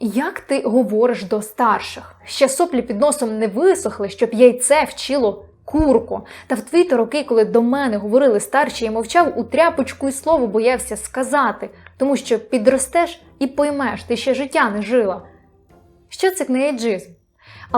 Як ти говориш до старших? Ще соплі під носом не висохли, щоб яйце вчило курку. Та в твій то роки, коли до мене говорили старші, я мовчав у тряпочку і слово боявся сказати, тому що підростеш і поймеш, ти ще життя не жила. Що це кнеєджизм?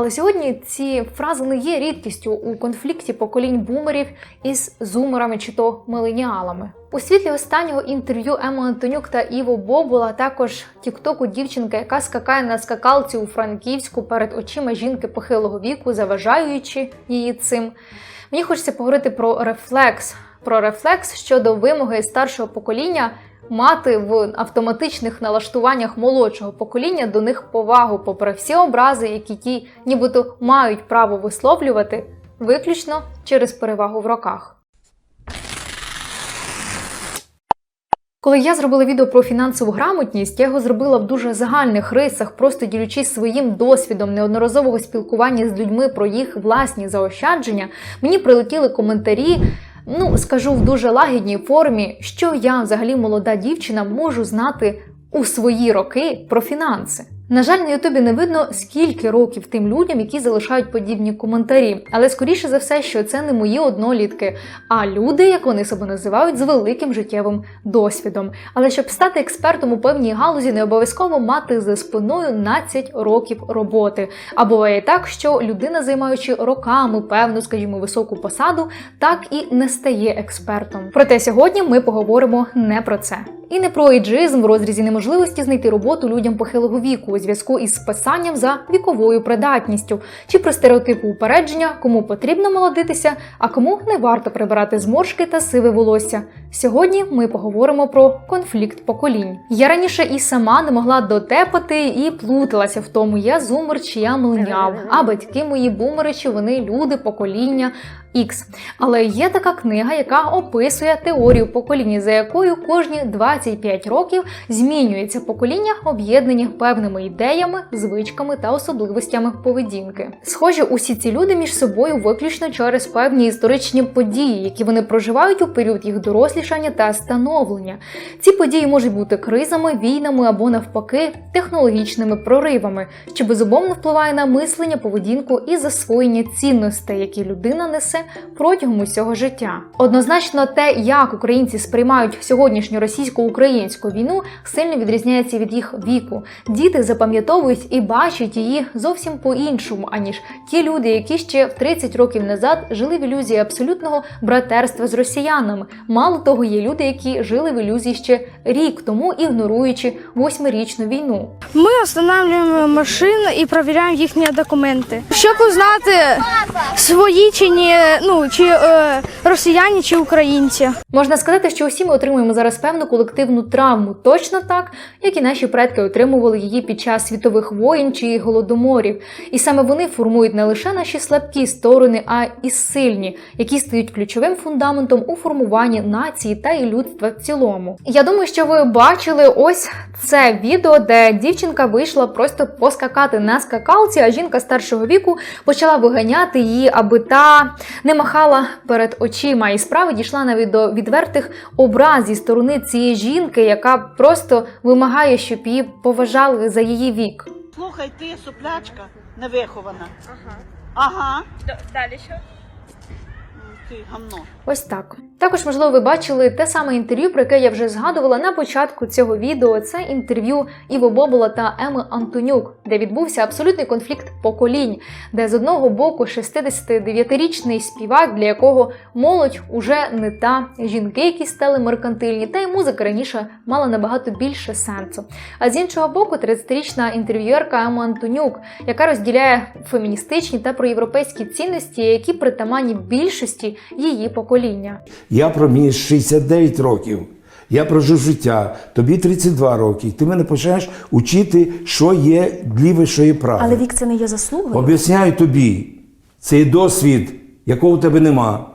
Але сьогодні ці фрази не є рідкістю у конфлікті поколінь бумерів із зумерами чи то миленіалами. У світлі останнього інтерв'ю Ема Антонюк та Іво Бобула, а також тіктоку дівчинка, яка скакає на скакалці у Франківську перед очима жінки похилого віку, заважаючи її цим. Мені хочеться поговорити про рефлекс, про рефлекс щодо вимоги старшого покоління мати в автоматичних налаштуваннях молодшого покоління до них повагу, попри всі образи, які ті нібито мають право висловлювати, виключно через перевагу в роках. Коли я зробила відео про фінансову грамотність, я його зробила в дуже загальних рисах, просто ділючись своїм досвідом неодноразового спілкування з людьми про їх власні заощадження. Мені прилетіли коментарі. Ну, скажу в дуже лагідній формі, що я, взагалі, молода дівчина, можу знати у свої роки про фінанси. На жаль, на Ютубі не видно, скільки років тим людям, які залишають подібні коментарі. Але скоріше за все, що це не мої однолітки, а люди, як вони себе називають, з великим життєвим досвідом. Але щоб стати експертом у певній галузі, не обов'язково мати за спиною 12 років роботи. А буває так, що людина, займаючи роками певну, скажімо, високу посаду, так і не стає експертом. Проте сьогодні ми поговоримо не про це. І не про іджизм в розрізі неможливості знайти роботу людям похилого віку у зв'язку із списанням за віковою придатністю, чи про стереотипи упередження, кому потрібно молодитися, а кому не варто прибирати зморшки та сиве волосся. Сьогодні ми поговоримо про конфлікт поколінь. Я раніше і сама не могла дотепати і плуталася в тому, я зумер чи я млиняв, а батьки мої бумери, чи вони люди покоління. X. Але є така книга, яка описує теорію покоління, за якою кожні 25 років змінюється покоління, об'єднані певними ідеями, звичками та особливостями поведінки. Схожі усі ці люди між собою виключно через певні історичні події, які вони проживають у період їх дорослішання та становлення. Ці події можуть бути кризами, війнами або навпаки технологічними проривами, що безумовно впливає на мислення, поведінку і засвоєння цінностей, які людина несе протягом усього життя. Однозначно, те, як українці сприймають сьогоднішню російсько-українську війну, сильно відрізняється від їх віку. Діти запам'ятовують і бачать її зовсім по-іншому, аніж ті люди, які ще в 30 років назад жили в ілюзії абсолютного братерства з росіянами. Мало того, є люди, які жили в ілюзії ще рік тому, ігноруючи восьмирічну війну. Ми встановлюємо машини і перевіряємо їхні документи, щоб узнати свої чи ні, ну чи е, росіяни, чи українці. Можна сказати, що усі ми отримуємо зараз певну колективну травму, точно так, як і наші предки отримували її під час світових воєн чи голодоморів. І саме вони формують не лише наші слабкі сторони, а і сильні, які стають ключовим фундаментом у формуванні нації та і людства в цілому. Я думаю, що ви бачили ось це відео, де дівчинка вийшла просто поскакати на скакалці, а жінка старшого віку почала виганяти її, аби та не махала перед очима. І справа дійшла навіть до відвертих образ зі сторони цієї жінки, яка просто вимагає, щоб її поважали за її вік. Слухай, ти суплячка невихована. Ага. Ага. Далі що? Ти гамно. Ось так. Також, можливо, ви бачили те саме інтерв'ю, про яке я вже згадувала на початку цього відео. Це інтерв'ю Іво Бобола та Еми Антонюк, де відбувся абсолютний конфлікт поколінь, де з одного боку 69-річний співак, для якого молодь уже не та жінки, які стали меркантильні, та й музика раніше мала набагато більше сенсу. А з іншого боку, 30-річна інтерв'юерка Ема Антонюк, яка розділяє феміністичні та проєвропейські цінності, які притаманні більшості її покоління. Я про мені 69 років. Я прожив життя, тобі 32 роки. Ти мене починаєш учити, що є ліве, що є праве. Але вік це не є заслугою. Об'ясняю тобі, це є досвід, якого у тебе нема.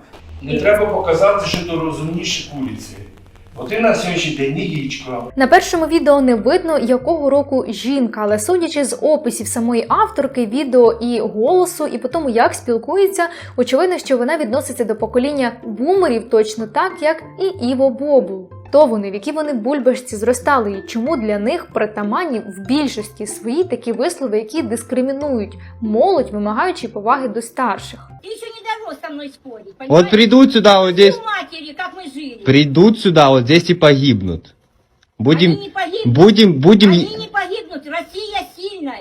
Не треба показати, що ти розумніші куриці. Бо ти на сьогоднішній день не яєчко. На першому відео не видно, якого року жінка, але судячи з описів самої авторки відео і голосу, і по тому, як спілкується, очевидно, що вона відноситься до покоління бумерів точно так, як і Іво Бобул. хто вони, в якій вони бульбашці зростали, і чому для них притаманні в більшості свої такі вислови, які дискримінують молодь, вимагаючи поваги до старших. Ты еще не дорос со мной спорить, понимаешь? Вот придут сюда вот здесь, придут сюда вот здесь и погибнут. Будем, Они не погибнут. будем, будем... Они не погибнут. Россия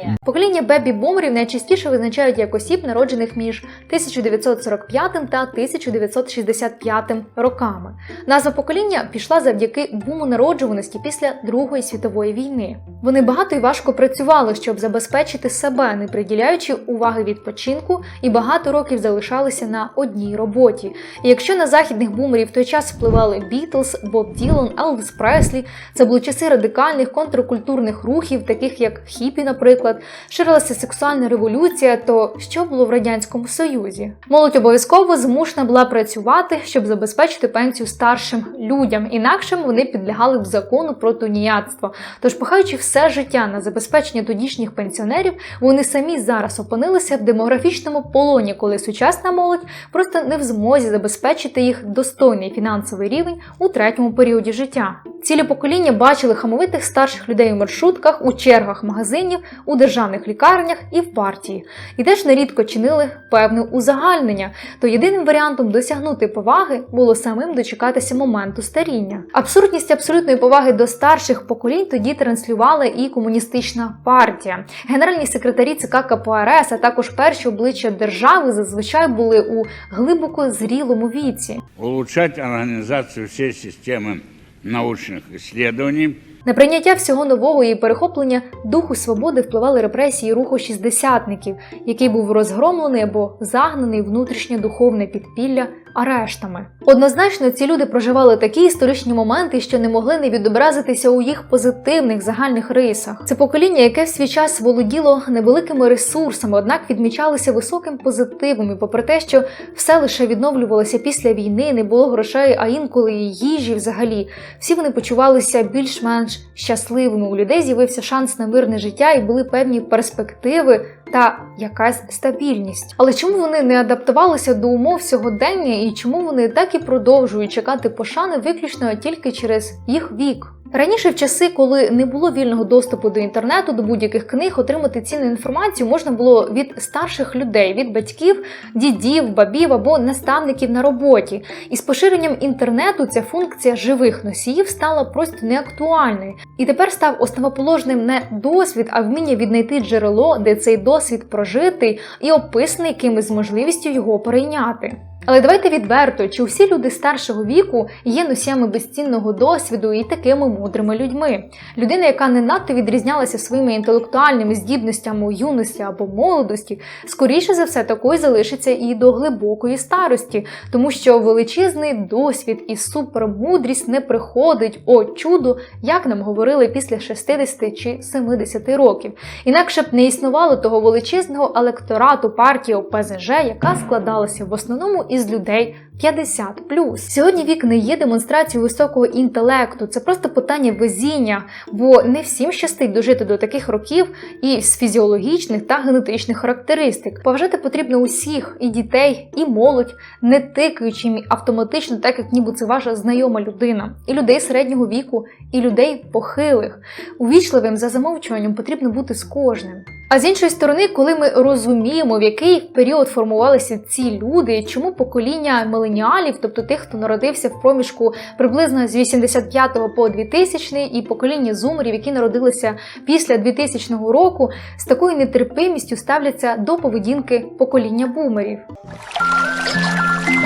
сильная. Покоління бебі-бумерів найчастіше визначають як осіб, народжених між 1945 та 1965 роками. Назва покоління пішла завдяки буму народжуваності після Другої світової війни. Вони багато і важко працювали, щоб забезпечити себе, не приділяючи уваги відпочинку, і багато років залишалися на одній роботі. І якщо на західних бумерів в той час впливали Бітлз, Боб Ділан, Елвіс Преслі, це були часи радикальних контркультурних рухів, таких як хіпі, наприклад, ширилася сексуальна революція, то що було в радянському союзі? Молодь обов'язково змушена була працювати, щоб забезпечити пенсію старшим людям, інакше вони підлягали б закону про туніятство. Тож, пахаючи все життя на забезпечення тодішніх пенсіонерів, вони самі зараз опинилися в демографічному полоні, коли сучасна молодь просто не в змозі забезпечити їх достойний фінансовий рівень у третьому періоді життя. Цілі покоління бачили хамовитих старших людей у маршрутках, у чергах магазинів, у державних лікарнях і в партії, і теж нерідко чинили певне узагальнення. То єдиним варіантом досягнути поваги було самим дочекатися моменту старіння. Абсурдність абсолютної поваги до старших поколінь тоді транслювала і комуністична партія. Генеральні секретарі ЦК КПРС, а також перші обличчя держави зазвичай були у глибоко зрілому віці. улучшать организацию всей системы научных исследований, На прийняття всього нового і перехоплення духу свободи впливали репресії руху шістдесятників, який був розгромлений або загнаний внутрішнє духовне підпілля арештами. Однозначно, ці люди проживали такі історичні моменти, що не могли не відобразитися у їх позитивних загальних рисах. Це покоління, яке в свій час володіло невеликими ресурсами, однак відмічалося високим позитивом, і попри те, що все лише відновлювалося після війни, не було грошей, а інколи і їжі взагалі. Всі вони почувалися більш-менш щасливими. У людей з'явився шанс на мирне життя і були певні перспективи та якась стабільність. Але чому вони не адаптувалися до умов сьогодення і чому вони так і продовжують чекати пошани виключно тільки через їх вік? Раніше, в часи, коли не було вільного доступу до інтернету, до будь-яких книг, отримати цінну інформацію можна було від старших людей, від батьків, дідів, бабів або наставників на роботі. І з поширенням інтернету ця функція живих носіїв стала просто неактуальною. І тепер став основоположним не досвід, а вміння віднайти джерело, де цей досвід прожитий і описаний кимось з можливістю його перейняти. Але давайте відверто, чи всі люди старшого віку є носіями безцінного досвіду і такими мудрими людьми. Людина, яка не надто відрізнялася своїми інтелектуальними здібностями у юності або молодості, скоріше за все такою залишиться і до глибокої старості, тому що величезний досвід і супермудрість не приходить, о чудо, як нам говорили після 60 чи 70 років. Інакше б не існувало того величезного електорату партії ОПЗЖ, яка складалася в основному із людей 50 Сьогодні вік не є демонстрацією високого інтелекту, це просто питання везіння, бо не всім щастить дожити до таких років і з фізіологічних та генетичних характеристик. Поважати потрібно усіх і дітей, і молодь, не тикаючи їм автоматично, так як ніби це ваша знайома людина, і людей середнього віку, і людей похилих. Увічливим за замовчуванням потрібно бути з кожним. А з іншої сторони, коли ми розуміємо, в який період формувалися ці люди, чому покоління миленіалів, тобто тих, хто народився в проміжку приблизно з 85 по 2000 і покоління зумерів, які народилися після 2000 року, з такою нетерпимістю ставляться до поведінки покоління бумерів.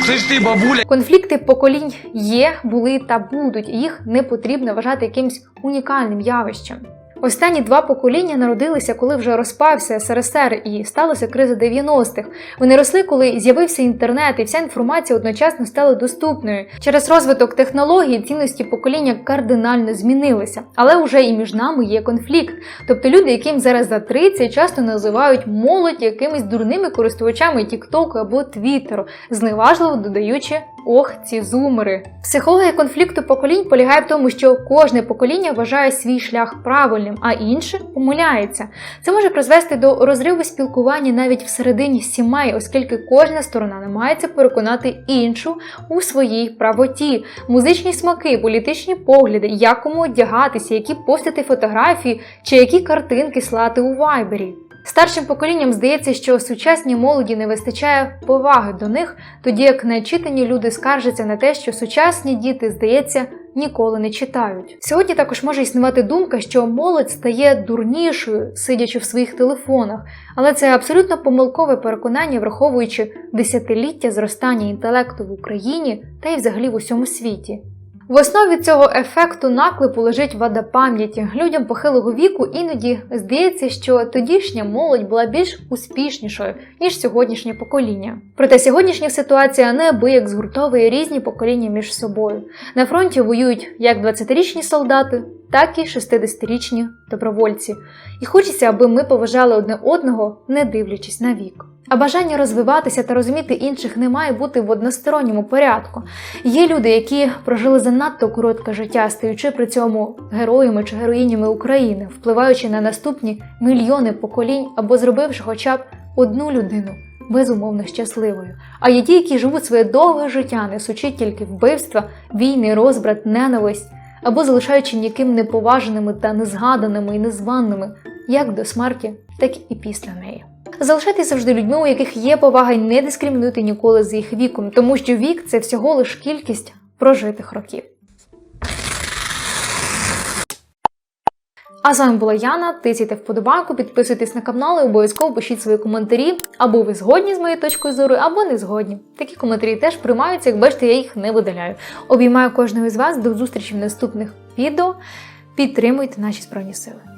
Слышь ты, бабуля! Конфлікти поколінь є, були та будуть, і їх не потрібно вважати якимсь унікальним явищем. Останні два покоління народилися, коли вже розпався СРСР і сталася криза 90-х. Вони росли, коли з'явився інтернет, і вся інформація одночасно стала доступною. Через розвиток технологій цінності покоління кардинально змінилися, але вже і між нами є конфлікт. Тобто люди, яким зараз за 30, часто називають молодь якимись дурними користувачами Тіктоку або Твіттеру, зневажливо додаючи ох, ці зумери. Психологія конфлікту поколінь полягає в тому, що кожне покоління вважає свій шлях правильним, а інше помиляється. Це може призвести до розриву спілкування навіть всередині сімей, оскільки кожна сторона намагається переконати іншу у своїй правоті. Музичні смаки, політичні погляди, як кому одягатися, які постити фотографії чи які картинки слати у вайбері. Старшим поколінням здається, що сучасній молоді не вистачає поваги до них, тоді як начитані люди скаржаться на те, що сучасні діти, здається, ніколи не читають. Сьогодні також може існувати думка, що молодь стає дурнішою, сидячи в своїх телефонах, але це абсолютно помилкове переконання, враховуючи десятиліття зростання інтелекту в Україні та й взагалі в усьому світі. В основі цього ефекту наклепу лежить вада пам'яті. Людям похилого віку іноді здається, що тодішня молодь була більш успішнішою ніж сьогоднішнє покоління. Проте сьогоднішня ситуація неабияк згуртовує різні покоління між собою. На фронті воюють як 20-річні солдати, так і 60-річні добровольці. І хочеться, аби ми поважали одне одного, не дивлячись на вік. А бажання розвиватися та розуміти інших не має бути в односторонньому порядку. Є люди, які прожили занадто коротке життя, стаючи при цьому героями чи героїнями України, впливаючи на наступні мільйони поколінь або зробивши хоча б одну людину безумовно щасливою. А є ті, які живуть своє довге життя, несучи тільки вбивства, війни, розбрат, ненависть, або залишаючи ніким неповаженими та незгаданими і незваними, як до смерті, так і після неї. Залишайтеся завжди людьми, у яких є повага, і не дискримінуйте ніколи з їх віком, тому що вік це всього лиш кількість прожитих років. А з вами була Яна. Тисяйте вподобайку, підписуйтесь на канал і обов'язково пишіть свої коментарі. Або ви згодні з моєю точкою зору, або не згодні. Такі коментарі теж приймаються, як бачите, я їх не видаляю. Обіймаю кожного із вас. До зустрічі в наступних відео. Підтримуйте наші збройні сили.